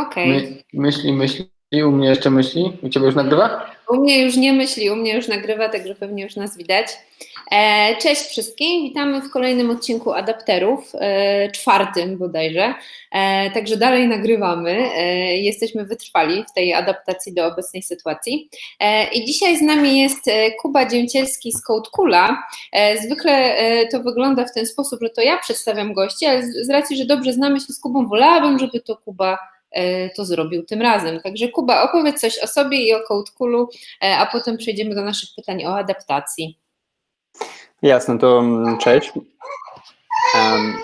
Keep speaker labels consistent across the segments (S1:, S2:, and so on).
S1: Okej.
S2: My, myśli, myśli, u mnie jeszcze myśli. U Ciebie już nagrywa?
S1: U mnie już nie myśli, u mnie już nagrywa, także pewnie już nas widać. E, cześć wszystkim, witamy w kolejnym odcinku Adapterów, e, czwartym bodajże. E, także dalej nagrywamy, e, jesteśmy wytrwali w tej adaptacji do obecnej sytuacji. E, I dzisiaj z nami jest e, Kuba Dzięcielski z Code Kula. E, zwykle e, to wygląda w ten sposób, że to ja przedstawiam gości, ale z, z racji, że dobrze znamy się z Kubą, wolałabym, żeby to Kuba to zrobił tym razem. Także Kuba, opowiedz coś o sobie i o CodeCoolu, e, a potem przejdziemy do naszych pytań o adaptacji.
S3: Jasne, to mm, cześć. Em,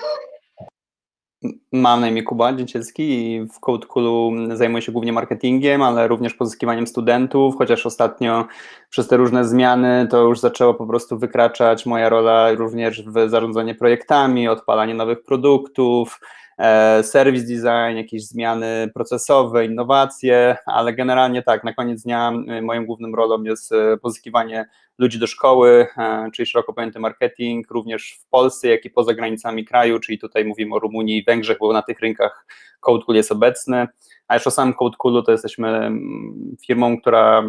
S3: Mam na imię Kuba Dziecielski i w CodeCoolu zajmuję się głównie marketingiem, ale również pozyskiwaniem studentów, chociaż ostatnio przez te różne zmiany to już zaczęło po prostu wykraczać moja rola również w zarządzanie projektami, odpalanie nowych produktów, e, service design, jakieś zmiany procesowe, innowacje, ale generalnie tak, na koniec dnia moją główną rolą jest e, pozyskiwanie ludzi do szkoły, e, czyli szeroko pojęty marketing, również w Polsce, jak i poza granicami kraju, czyli tutaj mówimy o Rumunii i Węgrzech, bo na tych rynkach CodeCool jest obecny. A już o samym CodeCoolu to jesteśmy firmą, która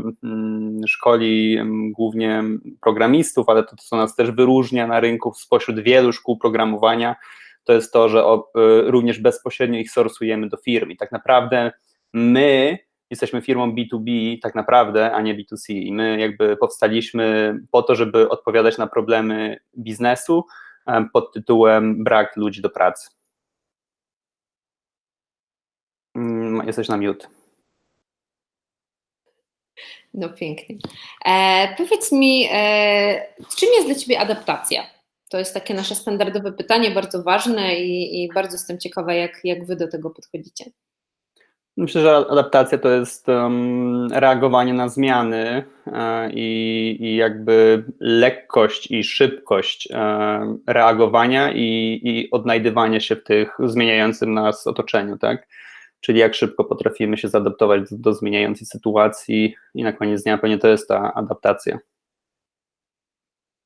S3: szkoli głównie programistów, ale to, co nas też wyróżnia na rynku spośród wielu szkół programowania, to jest to, że y, również bezpośrednio ich sorsujemy do firm i tak naprawdę my jesteśmy firmą B2B tak naprawdę, a nie B2C i my jakby powstaliśmy po to, żeby odpowiadać na problemy biznesu em, pod tytułem brak ludzi do pracy. Mm, Jesteś na mute.
S1: No pięknie. E, powiedz mi, e, czym jest dla Ciebie adaptacja? To jest takie nasze standardowe pytanie, bardzo ważne i, i bardzo jestem ciekawa, jak, jak Wy do tego podchodzicie.
S3: Myślę, że adaptacja to jest um, reagowanie na zmiany e, i, jakby lekkość i szybkość e, reagowania i, i odnajdywania się w tych zmieniającym nas otoczeniu, tak? Czyli jak szybko potrafimy się zaadaptować do, do zmieniającej sytuacji i na koniec dnia pewnie to jest ta adaptacja.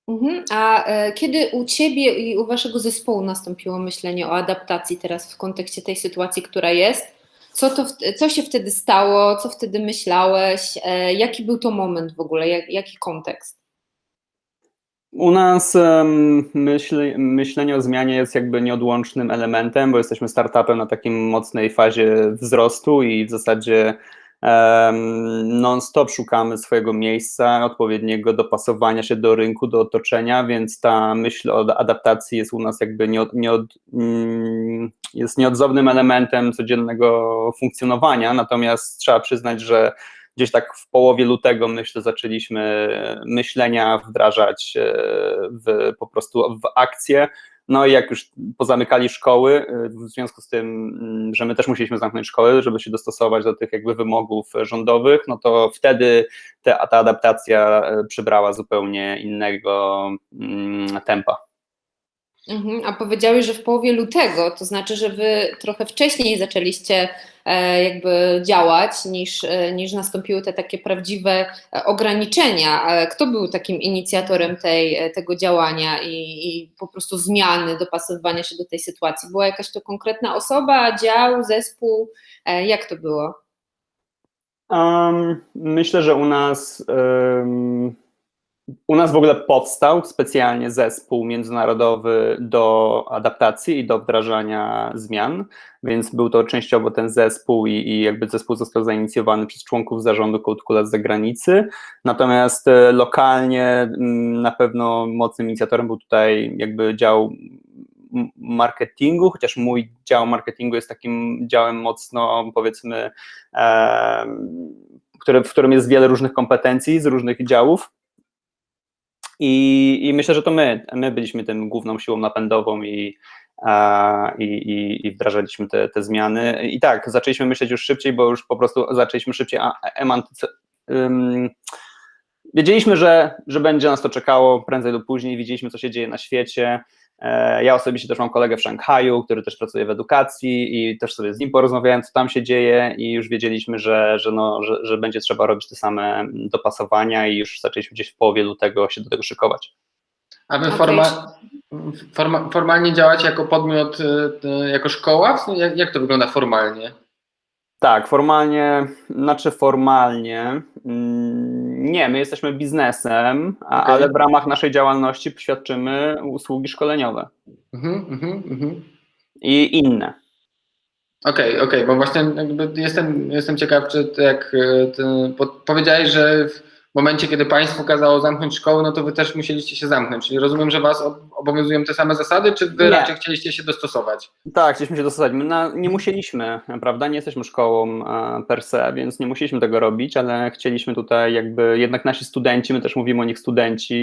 S1: Mhm. A e, kiedy u Ciebie i u Waszego zespołu nastąpiło myślenie o adaptacji teraz w kontekście tej sytuacji, która jest? Co, to, co się wtedy stało? Co wtedy myślałeś? E, jaki był to moment w ogóle? Jak, jaki kontekst?
S3: U nas em, myśl, myślenie o zmianie jest jakby nieodłącznym elementem, bo jesteśmy startupem na takim mocnej fazie wzrostu i w zasadzie non-stop szukamy swojego miejsca, odpowiedniego dopasowania się do rynku, do otoczenia, więc ta myśl o adaptacji jest u nas jakby nieod, nieod, mm, jest nieodzownym elementem codziennego funkcjonowania, natomiast trzeba przyznać, że gdzieś tak w połowie lutego myślę zaczęliśmy myślenia wdrażać e, w, po prostu w akcję. No i jak już pozamykali szkoły, e, w związku z tym, mm, że my też musieliśmy zamknąć szkoły, żeby się dostosować do tych jakby wymogów rządowych, no to wtedy te, ta adaptacja e, przybrała zupełnie innego mm, tempa.
S1: Mhm. A powiedziałeś, że w połowie lutego, to znaczy, że Wy trochę wcześniej zaczęliście jakby działać, niż, e, niż nastąpiły te takie prawdziwe e, ograniczenia. E, Kto był takim inicjatorem tej, e, tego działania i, i po prostu zmiany, dopasowywania się do tej sytuacji? Była jakaś to konkretna osoba, dział, zespół? E, Jak to było?
S3: Um, myślę, że u nas um, u nas w ogóle powstał specjalnie zespół międzynarodowy do adaptacji i do wdrażania zmian, więc był to częściowo ten zespół i, i jakby zespół został zainicjowany przez członków zarządu CodeCoola z zagranicy. Natomiast e, lokalnie na pewno mocnym inicjatorem był tutaj jakby dział marketingu, chociaż mój dział marketingu jest takim działem mocno powiedzmy, em, który, w którym jest wiele różnych kompetencji z różnych działów. I, I myślę, że to my, my byliśmy tym główną siłą napędową i, a, i, i, wdrażaliśmy te, te zmiany. I tak, zaczęliśmy myśleć już szybciej, bo już po prostu zaczęliśmy szybciej emantyce, ym, Wiedzieliśmy, że, że będzie nas to czekało prędzej lub później, widzieliśmy, co się dzieje na świecie. E, Ja osobiście też mam kolegę w Szanghaju, który też pracuje w edukacji i też sobie z nim porozmawiałem, co tam się dzieje i już wiedzieliśmy, że, że, no, że, że będzie trzeba robić te same dopasowania i już zaczęliśmy gdzieś w połowie lutego się do tego szykować.
S2: A wy forma, forma, formalnie działacie jako podmiot, y, y, jako szkoła? Jak, jak to wygląda formalnie?
S3: Tak, formalnie, znaczy formalnie, mm, nie, my jesteśmy biznesem, a,
S2: Okej.
S3: ale w ramach naszej działalności świadczymy usługi szkoleniowe
S2: Mhm, mhm, mhm.
S3: i inne.
S2: Okej, okej, bo właśnie jakby jestem, jestem ciekaw, czy jak e, ty, powiedziałeś, że w momencie, kiedy państwo kazało zamknąć szkoły, no to wy też musieliście się zamknąć. Czyli rozumiem, że was ob- obowiązują te same zasady, czy wy
S3: Nie.
S2: raczej chcieliście się dostosować?
S3: Tak, chcieliśmy się dostosować. My na, nie musieliśmy, prawda? Nie jesteśmy szkołą e, per se, więc nie musieliśmy tego robić, ale chcieliśmy tutaj jakby jednak nasi studenci, my też mówimy o nich studenci,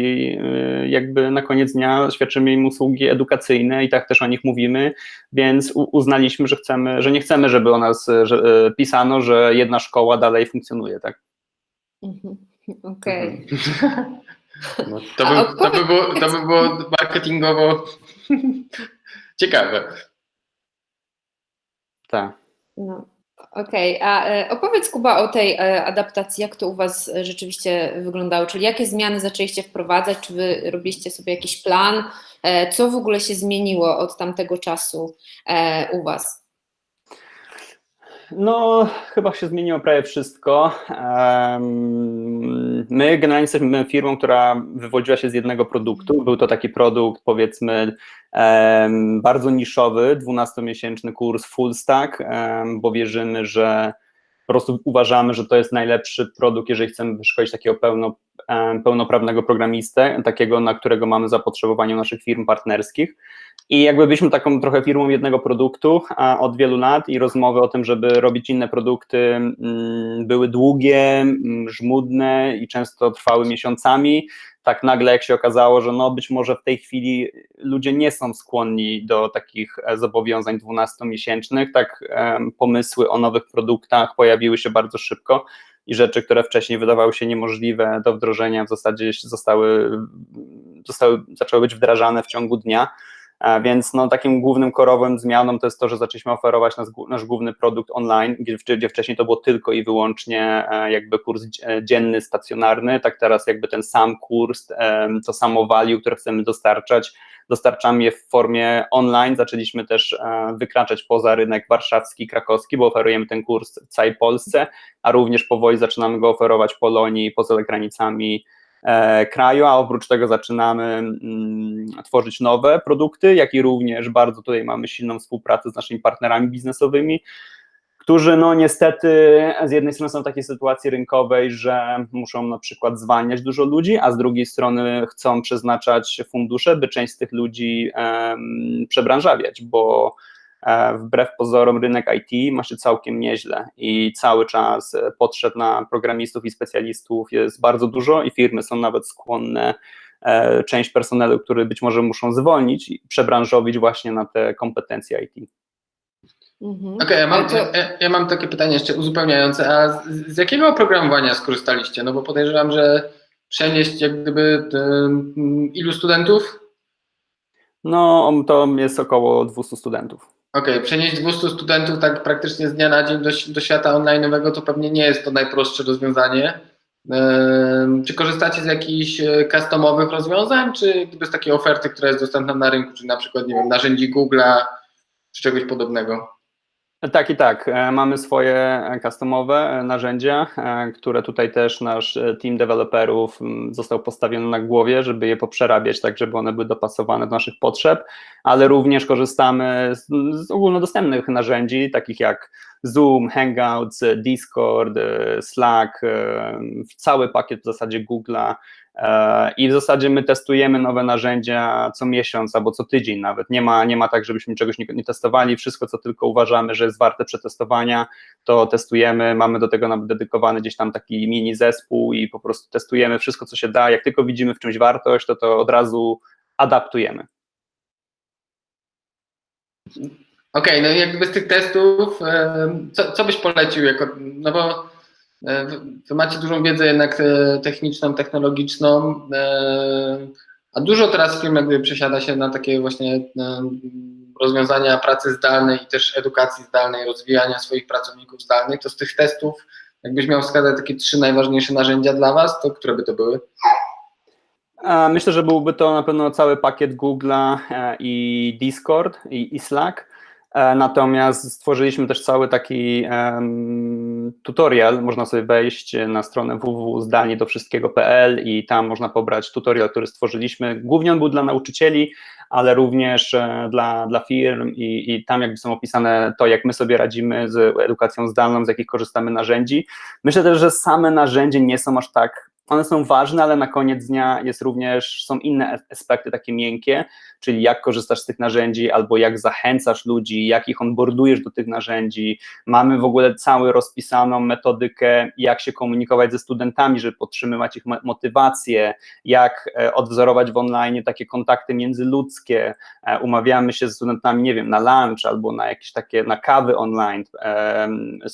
S3: y, jakby na koniec dnia świadczymy im usługi edukacyjne i tak też o nich mówimy, więc uznaliśmy, że chcemy, że nie chcemy, żeby o nas e, że, e, pisano, że jedna szkoła dalej funkcjonuje, tak?
S1: Mhm. Okej.
S2: Mhm. No, to, by, to, by było, to by było marketingowo ciekawe.
S3: Tak.
S1: No. Okej, a e, opowiedz Kuba o tej e, adaptacji, jak to u Was rzeczywiście wyglądało, czyli jakie zmiany zaczęliście wprowadzać, czy Wy robiliście sobie jakiś plan, e, co w ogóle się zmieniło od tamtego czasu e, u Was?
S3: No, chyba się zmieniło prawie wszystko. My generalnie jesteśmy firmą, która wywodziła się z jednego produktu. Był to taki produkt, powiedzmy, bardzo niszowy, 12-miesięczny kurs full stack, bo wierzymy, że po prostu uważamy, że to jest najlepszy produkt, jeżeli chcemy wyszkolić takiego pełno, pełnoprawnego programistę, takiego, na którego mamy zapotrzebowanie naszych firm partnerskich. I jakby byliśmy taką trochę firmą jednego produktu od wielu lat i rozmowy o tym, żeby robić inne produkty mm, były długie, mm, żmudne i często trwały miesiącami. Tak nagle jak się okazało, że no być może w tej chwili ludzie nie są skłonni do takich e, zobowiązań 12-miesięcznych, tak pomysły o nowych produktach pojawiły się bardzo szybko i rzeczy, które wcześniej wydawały się niemożliwe do wdrożenia w zasadzie zostały, zostały zaczęły być wdrażane w ciągu dnia. E, Więc no, takim głównym korowym zmianą to jest to, że zaczęliśmy oferować nasz, nasz główny produkt online, gdzie, gdzie wcześniej to było tylko i wyłącznie e, jakby kurs dzie- dzienny, stacjonarny, tak teraz jakby ten sam kurs, to samo value, które chcemy dostarczać, dostarczamy je w formie online. Zaczęliśmy też e, wykraczać poza rynek warszawski, krakowski, bo oferujemy ten kurs w całej Polsce, a również powoli zaczynamy go oferować Polonii, poza granicami e, kraju, a oprócz tego zaczynamy mm, tworzyć nowe produkty, jak i również bardzo tutaj mamy silną współpracę z naszymi partnerami biznesowymi, którzy no niestety z jednej strony są w takiej sytuacji rynkowej, że muszą na przykład zwalniać dużo ludzi, a z drugiej strony chcą przeznaczać fundusze, by część z tych ludzi przebranżawiać, bo e, wbrew pozorom rynek IT ma się całkiem nieźle i cały czas e, potrzeb na programistów i specjalistów jest bardzo dużo i firmy są nawet skłonne e, część personelu, który być może muszą zwolnić i przebranżowić właśnie na te kompetencje IT.
S1: Mhm.
S2: Okej, ja, mam,
S1: to-
S2: ja, ja mam takie pytanie jeszcze uzupełniające. A z, z jakiego oprogramowania skorzystaliście? No bo podejrzewam, że przenieść jak gdyby ilu studentów?
S3: No, to jest około 200 studentów.
S2: Okej, przenieść 200 studentów tak praktycznie z dnia na dzień do, do świata online'owego to pewnie nie jest to najprostsze rozwiązanie. Em, Czy korzystacie z jakichś e, customowych rozwiązań, czy gdyby z takiej oferty, która jest dostępna na rynku, czy na przykład, nie wiem, narzędzi Google'a, czy czegoś podobnego?
S3: Tak i tak. E, Mamy swoje e, customowe e, narzędzia, które tutaj też nasz team deweloperów został postawiony na głowie, żeby je poprzerabiać tak, żeby one były dopasowane do naszych potrzeb, ale również korzystamy z, z ogólnodostępnych narzędzi, takich jak Zoom, Hangouts, Discord, Slack, cały pakiet w zasadzie Google'a, I w zasadzie my testujemy nowe narzędzia co miesiąc albo co tydzień nawet. Nie ma, nie ma tak, żebyśmy czegoś nie, nie testowali. Wszystko, co tylko uważamy, że jest warte przetestowania, to testujemy. Mamy do tego nawet dedykowany gdzieś tam taki mini zespół i po prostu testujemy wszystko, co się da. Jak tylko widzimy w czymś wartość, to to od razu adaptujemy.
S2: Okej, no i jakby z tych testów, co, co byś polecił jako, no bo e, wy, wy macie dużą wiedzę jednak e, techniczną, technologiczną, e, a dużo teraz firm jakby przesiada się na takie właśnie e, rozwiązania pracy zdalnej i też edukacji zdalnej, rozwijania swoich pracowników zdalnych, to z tych testów, jakbyś miał wskazać takie trzy najważniejsze narzędzia dla Was, to które by to były?
S3: E, Myślę, że byłby to na pewno cały pakiet Google'a e, i Discord i Slack. E, natomiast stworzyliśmy też cały taki tutorial, można sobie wejść na stronę www.zdalniedowszystkiego.pl i tam można pobrać tutorial, który stworzyliśmy. Głównie on był dla nauczycieli, ale również e, dla, dla firm i, i tam jakby są opisane to, jak my sobie radzimy z edukacją zdalną, z jakich korzystamy narzędzi. Myślę też, że same narzędzia nie są aż tak one są ważne, ale na koniec dnia jest również, są inne aspekty takie miękkie, czyli jak korzystasz z tych narzędzi, albo jak zachęcasz ludzi, jak ich onboardujesz do tych narzędzi. Mamy w ogóle całą rozpisaną metodykę, jak się komunikować ze studentami, żeby podtrzymywać ich motywację, jak e, odwzorować w online takie kontakty międzyludzkie. E, umawiamy się ze studentami, nie wiem, na lunch albo na jakieś takie, na kawy online.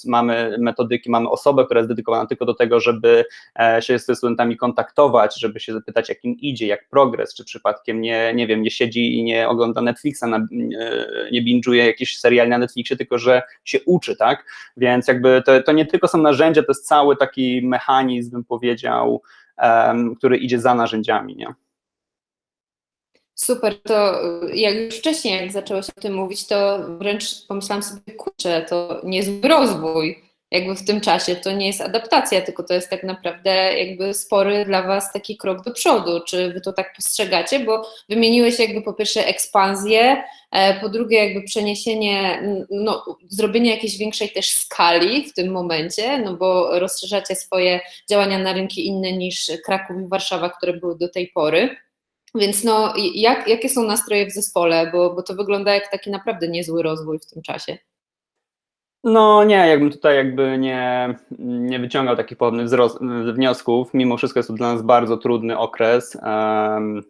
S3: Mamy metodyki, mamy osobę, która jest dedykowana tylko do tego, żeby e, się z studentami kontaktować, żeby się zapytać, jak im idzie, jak progres, czy przypadkiem nie, nie wiem, nie siedzi i nie ogląda Netflixa, na, nie binge'uje jakiś serial na Netflixie, tylko że się uczy, tak? Więc jakby to, to nie tylko są narzędzia, to jest cały taki mechanizm, bym powiedział, um, który idzie za narzędziami, nie?
S1: Super, to jak już wcześniej, jak zaczęłaś o tym mówić, to wręcz pomyślałam sobie, kurczę, to niezły rozwój jakby w tym czasie. To nie jest adaptacja, tylko to jest tak naprawdę jakby spory dla Was taki krok do przodu. Czy Wy to tak postrzegacie? Bo wymieniłeś jakby po pierwsze ekspansję, e, po drugie jakby przeniesienie, no, zrobienie jakiejś większej też skali w tym momencie, no bo rozszerzacie swoje działania na rynki inne niż Kraków i Warszawa, które były do tej pory. Więc no, jak, jakie są nastroje w zespole, bo, bo to wygląda jak taki naprawdę niezły rozwój w tym czasie.
S3: No nie, jakbym tutaj jakby nie, nie wyciągał takich podobnych wniosków. Mimo wszystko jest to dla nas bardzo trudny okres um,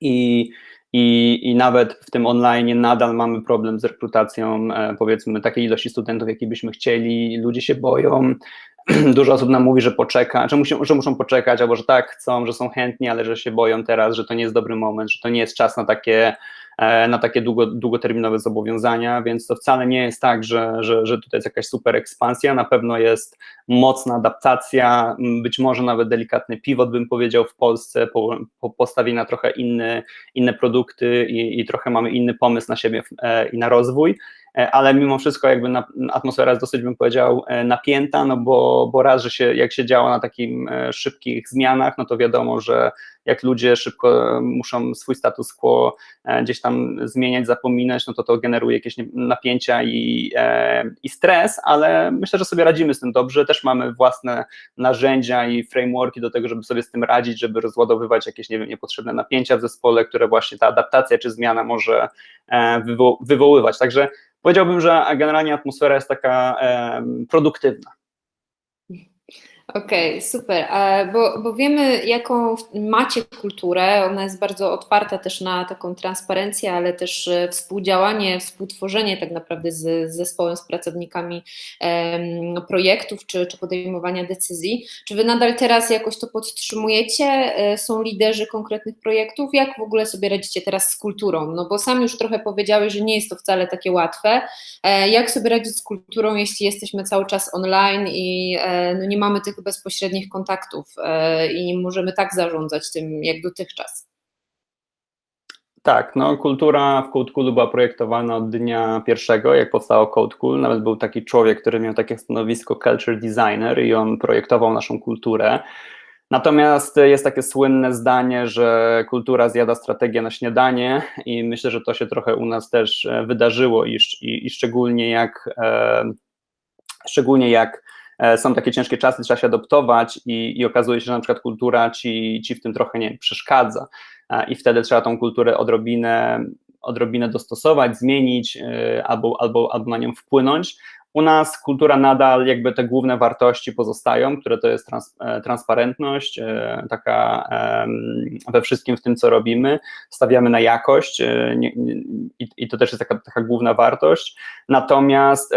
S3: i, i, i nawet w tym online nadal mamy problem z rekrutacją e, powiedzmy takiej ilości studentów, jakiej byśmy chcieli. Ludzie się boją. Dużo osób nam mówi, że poczeka, że muszą, że muszą poczekać, albo że tak chcą, że są chętni, ale że się boją teraz, że to nie jest dobry moment, że to nie jest czas na takie E, na takie długo, długoterminowe zobowiązania, więc to wcale nie jest tak, że, że, że tutaj jest jakaś super ekspansja, na pewno jest mocna adaptacja, być może nawet delikatny pivot bym powiedział w Polsce, po, po na trochę inny, inne produkty i, i trochę mamy inny pomysł na siebie e, i na rozwój, ale mimo wszystko jakby na, atmosfera jest dosyć, bym powiedział, e, napięta, no bo, bo raz, że się, jak się działa na takim e, szybkich zmianach, no to wiadomo, że jak ludzie szybko muszą swój status quo gdzieś tam zmieniać, zapominać, no to to generuje jakieś napięcia i, i stres, ale myślę, że sobie radzimy z tym dobrze, też mamy własne narzędzia i frameworki do tego, żeby sobie z tym radzić, żeby rozładowywać jakieś, nie wiem, niepotrzebne napięcia w zespole, które właśnie ta adaptacja czy zmiana może wywo wywoływać, także Powiedziałbym, że generalnie atmosfera jest taka produktywna.
S1: Okej, okay, super, bo, bo wiemy, jaką macie kulturę. Ona jest bardzo otwarta też na taką transparencję, ale też e, współdziałanie, współtworzenie tak naprawdę z, z zespołem, z pracownikami projektów czy, czy podejmowania decyzji. Czy wy nadal teraz jakoś to podtrzymujecie? E, są liderzy konkretnych projektów? Jak w ogóle sobie radzicie teraz z kulturą? No bo sam już trochę powiedziałeś, że nie jest to wcale takie łatwe. E, jak sobie radzić z kulturą, jeśli jesteśmy cały czas online i no nie mamy tych bezpośrednich kontaktów e, i możemy tak zarządzać tym jak dotychczas.
S3: Tak, no kultura w CodeCool była projektowana od dnia pierwszego, jak powstało CodeCool. Nawet był taki człowiek, który miał takie stanowisko culture designer i on projektował naszą kulturę. Natomiast jest takie słynne zdanie, że kultura zjada strategię na śniadanie i myślę, że to się trochę u nas też e, wydarzyło i, i, i szczególnie jak e, szczególnie jak są takie ciężkie czasy, trzeba się adoptować i, i okazuje się, że na przykład kultura ci, ci w tym trochę nie przeszkadza. E, i wtedy trzeba tą kulturę odrobinę, odrobinę dostosować, zmienić e, albo, albo, albo na nią wpłynąć, u nas kultura nadal, jakby te główne wartości pozostają, które to jest trans, e, transparentność, e, taka we wszystkim w tym, co robimy. Stawiamy na jakość e, i, to też jest taka, taka główna wartość. Natomiast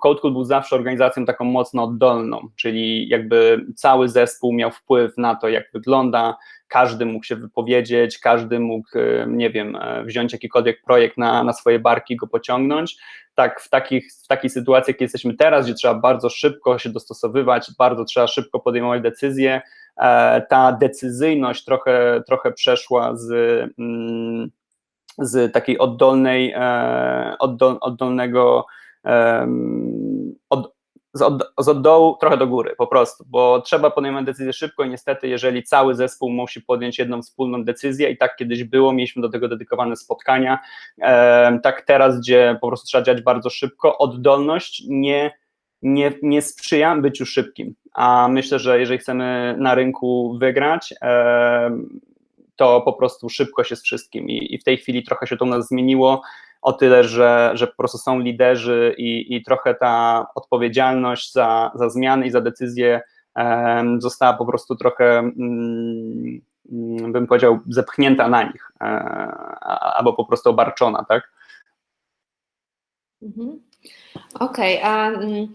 S3: CodeCool był zawsze organizacją taką mocno oddolną, czyli jakby cały zespół miał wpływ na to, jak wygląda każdy mógł się wypowiedzieć, każdy mógł, nie wiem, wziąć jakikolwiek projekt na, na swoje barki, go pociągnąć. Tak w, takich, w takiej sytuacji, jak jesteśmy teraz, gdzie trzeba bardzo szybko się dostosowywać, bardzo trzeba szybko podejmować decyzje, e, ta decyzyjność trochę, trochę przeszła z, mm, z takiej oddolnej, e, oddol, oddolnego, od, z, od, z oddołu trochę do góry po prostu, bo trzeba podejmować decyzję szybko i niestety, jeżeli cały zespół musi podjąć jedną wspólną decyzję i tak kiedyś było, mieliśmy do tego dedykowane spotkania, tak teraz, gdzie po prostu trzeba działać bardzo szybko, oddolność nie, nie, nie sprzyja byciu szybkim, a myślę, że jeżeli chcemy na rynku wygrać, to po prostu szybkość jest wszystkim i, i w tej chwili trochę się to u nas zmieniło, o tyle, że, że po prostu są liderzy i, i trochę ta odpowiedzialność za, za zmiany i za decyzje została po prostu trochę, um, bym powiedział, zepchnięta na nich, um, albo po prostu obarczona, tak?
S1: Mhm. Okej, okay, a mm,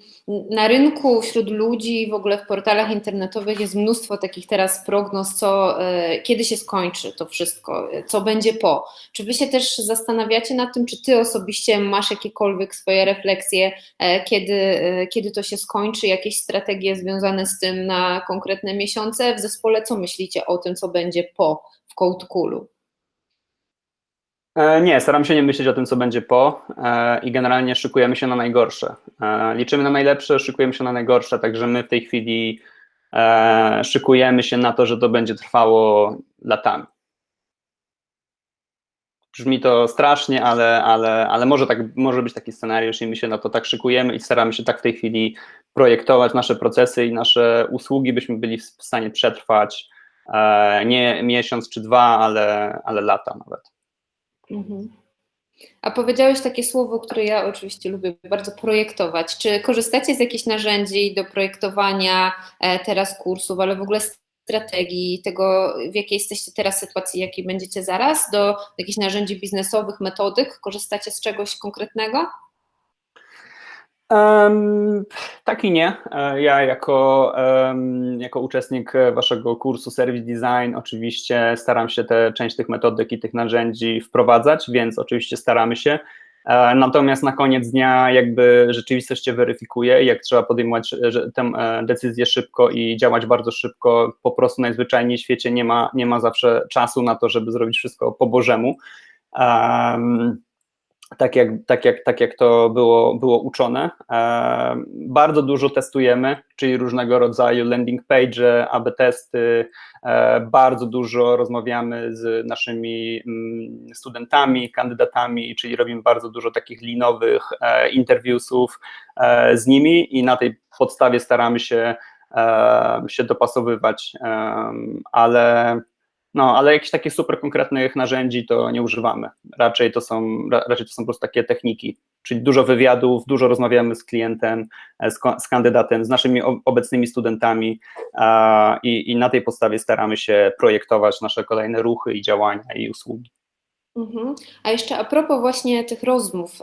S1: na rynku wśród ludzi, w ogóle w portalach internetowych jest mnóstwo takich teraz prognoz, co, e, kiedy się skończy to wszystko, co będzie po. Czy wy się też zastanawiacie nad tym, czy ty osobiście masz jakiekolwiek swoje refleksje, e, kiedy, e, kiedy to się skończy, jakieś strategie związane z tym na konkretne miesiące? W zespole co myślicie o tym, co będzie po w Codecoolu?
S3: E, nie, staram się nie myśleć o tym, co będzie po e, i generalnie szykujemy się na najgorsze. E, liczymy na najlepsze, szykujemy się na najgorsze, także my w tej chwili szykujemy się na to, że to będzie trwało latami. Brzmi to strasznie, ale, ale, ale może, tak, może być taki scenariusz i my się na to tak szykujemy i staramy się tak w tej chwili projektować nasze procesy i nasze usługi, byśmy byli w stanie przetrwać nie miesiąc czy dwa, ale, ale lata nawet.
S1: Mhm. A powiedziałeś takie słowo, które ja oczywiście lubię bardzo projektować. Czy korzystacie z jakichś narzędzi do projektowania e, teraz kursów, ale w ogóle strategii, tego w jakiej jesteście teraz sytuacji, jakiej będziecie zaraz, do jakichś narzędzi biznesowych, metodyk? Korzystacie z czegoś konkretnego?
S3: Um, tak i nie. E, ja jako, um, jako uczestnik waszego kursu Service Design oczywiście staram się tę część tych metodyk i tych narzędzi wprowadzać, więc oczywiście staramy się. E, natomiast na koniec dnia jakby rzeczywistość się weryfikuje jak trzeba podejmować tę e, decyzję szybko i działać bardzo szybko, po prostu najzwyczajniej w świecie nie ma, nie ma zawsze czasu na to, żeby zrobić wszystko po Bożemu. Um, tak jak, tak jak, tak jak to było, było uczone. E, bardzo dużo testujemy, czyli różnego rodzaju landing page, AB testy, e, bardzo dużo rozmawiamy z naszymi mm, studentami, kandydatami, czyli robimy bardzo dużo takich linowych e, interviewsów z nimi i na tej podstawie staramy się, się dopasowywać, ale no, ale jakichś takich super konkretnych narzędzi to nie używamy. Raczej to są, raczej to są po prostu takie techniki, czyli dużo wywiadów, dużo rozmawiamy z klientem, e, z, z kandydatem, z naszymi obecnymi studentami i, i na tej podstawie staramy się projektować nasze kolejne ruchy i działania i usługi.
S1: Mhm. A jeszcze a propos właśnie tych rozmów,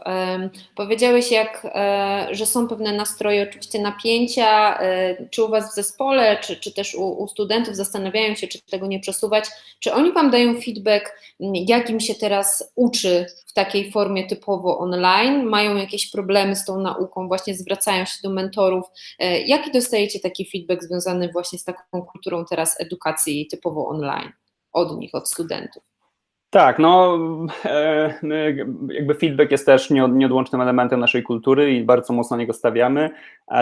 S1: powiedziałeś, jak, e, że są pewne nastroje, oczywiście napięcia, e, czy u Was w zespole, czy, czy też u, u, studentów zastanawiają się, czy tego nie przesuwać. Czy oni Wam dają feedback, jak im się teraz uczy w takiej formie typowo online? Mają jakieś problemy z tą nauką, właśnie zwracają się do mentorów. E, jaki dostajecie taki feedback związany właśnie z taką kulturą teraz edukacji typowo online od nich, od studentów?
S3: Tak, no e, jakby feedback jest też nieodłącznym elementem naszej kultury i bardzo mocno na niego stawiamy.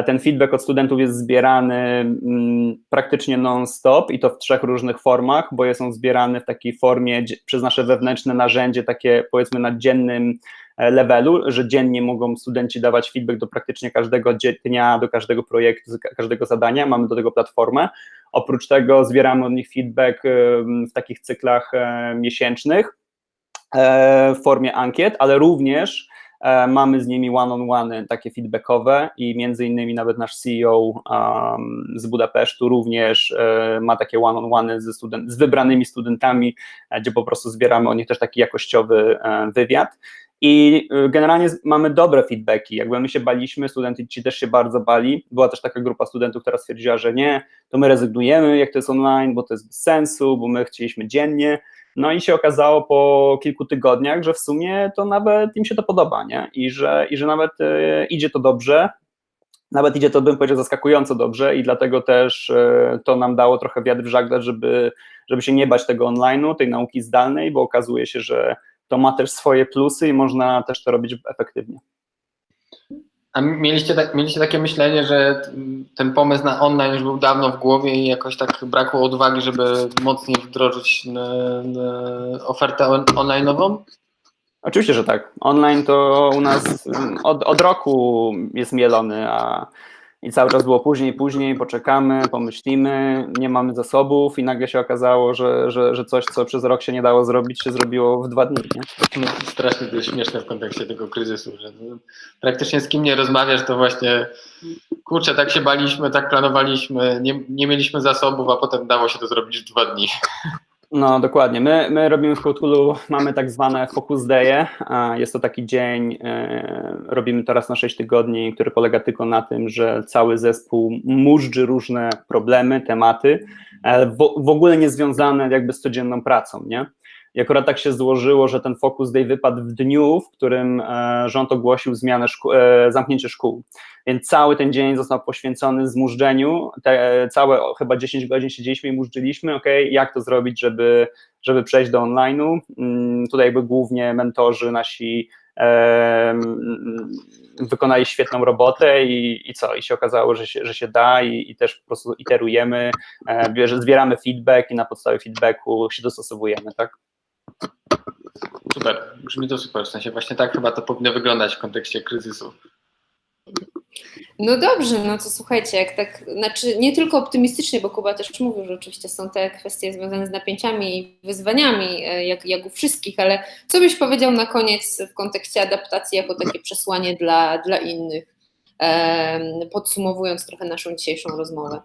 S3: Ten feedback od studentów jest zbierany mm, praktycznie non-stop i to w trzech różnych formach, bo jest on zbierany w takiej formie przez nasze wewnętrzne narzędzie, takie powiedzmy na dziennym levelu, że dziennie mogą studenci dawać feedback do praktycznie każdego dnia, do każdego projektu, każdego zadania. Mamy do tego platformę. Oprócz tego zbieramy od nich feedback w takich cyklach e, miesięcznych e, w formie ankiet, ale również e, mamy z nimi one-on-one takie feedbackowe i między innymi nawet nasz CEO um, z Budapesztu również ma takie one-on-one ze student, z wybranymi studentami, gdzie po prostu zbieramy od nich też taki jakościowy wywiad. I y, generalnie mamy dobre feedbacki. Jakby my się baliśmy, studenci też się bardzo bali. Była też taka grupa studentów, która stwierdziła, że nie, to my rezygnujemy, jak to jest online, bo to jest bez sensu, bo my chcieliśmy dziennie. No i się okazało po kilku tygodniach, że w sumie to nawet im się to podoba, nie? I że, i że nawet y, idzie to dobrze. Nawet idzie to, bym powiedział, zaskakująco dobrze i dlatego też y, to nam dało trochę wiatr w żagle, żeby, żeby się nie bać tego online'u, tej nauki zdalnej, bo okazuje się, że to ma też swoje plusy i można też to robić efektywnie.
S2: A mieliście, tak, mieliście takie myślenie, że ten pomysł na online już był dawno w głowie i jakoś tak brakło odwagi, żeby mocniej wdrożyć na, na ofertę on, online'ową?
S3: Oczywiście, że tak. Online to u nas od, od roku jest mielony, a i cały czas było później, później, poczekamy, pomyślimy, nie mamy zasobów i nagle się okazało, że, że, że coś, co przez rok się nie dało zrobić, się zrobiło w dwa dni. Nie?
S2: Strasznie to jest śmieszne w kontekście tego kryzysu, że no, praktycznie z kim nie rozmawiasz, to właśnie kurczę, tak się baliśmy, tak planowaliśmy, nie, nie mieliśmy zasobów, a potem dało się to zrobić w dwa dni.
S3: No dokładnie. My, my robimy w Cthulhu, mamy tak zwane focus day'e. a Jest to taki dzień, e, robimy to raz na 6 tygodni, który polega tylko na tym, że cały zespół mużdży różne problemy, tematy, e, w, w ogóle niezwiązane jakby z codzienną pracą, nie? I akurat tak się złożyło, że ten focus day wypadł w dniu, w którym e, rząd ogłosił zmianę szkół, e, zamknięcie szkół. Więc cały ten dzień został poświęcony zmużdżeniu. Te, całe o, chyba 10 godzin siedzieliśmy i mużdżyliśmy, ok, jak to zrobić, żeby, żeby przejść do online'u. Mm, Tutaj jakby głównie mentorzy nasi wykonali świetną robotę i, i co, i się okazało, że się, że się da i, i też po prostu iterujemy, e, zbieramy feedback i na podstawie feedbacku się dostosowujemy, tak?
S2: Super, brzmi to super, w sensie właśnie tak chyba to powinno wyglądać w kontekście kryzysu.
S1: No dobrze, no to słuchajcie, jak tak, znaczy nie tylko optymistycznie, bo Kuba też mówił, że oczywiście są te kwestie związane z napięciami i wyzwaniami, e, jak, jak u wszystkich, ale co byś powiedział na koniec w kontekście adaptacji jako takie przesłanie dla, dla innych, podsumowując trochę naszą dzisiejszą rozmowę?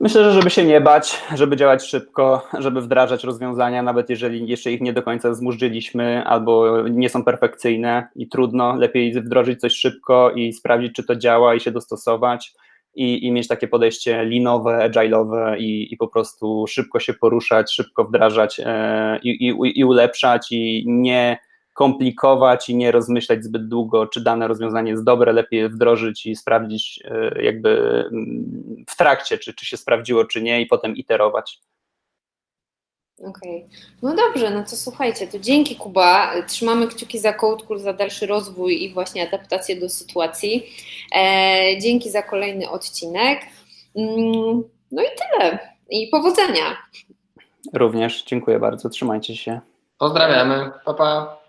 S3: Myślę, że żeby się nie bać, żeby działać szybko, żeby wdrażać rozwiązania, nawet jeżeli jeszcze ich nie do końca zmurzyliśmy albo nie są perfekcyjne i trudno, lepiej wdrożyć coś szybko i sprawdzić, czy to działa i się dostosować i, i mieć takie podejście linowe, agile'owe i, i po prostu szybko się poruszać, szybko wdrażać e, i, i, i ulepszać i nie komplikować i nie rozmyślać zbyt długo, czy dane rozwiązanie jest dobre, lepiej je wdrożyć i sprawdzić e, jakby w trakcie, czy, czy się sprawdziło, czy nie i potem iterować.
S1: Okej, no dobrze, no to słuchajcie, to dzięki Kuba, trzymamy kciuki za CodeCool, za dalszy rozwój i właśnie adaptację do sytuacji. E, dzięki za kolejny odcinek. Mm, No i tyle. I powodzenia.
S3: Również dziękuję bardzo, trzymajcie się.
S2: Pozdrawiamy, pa pa.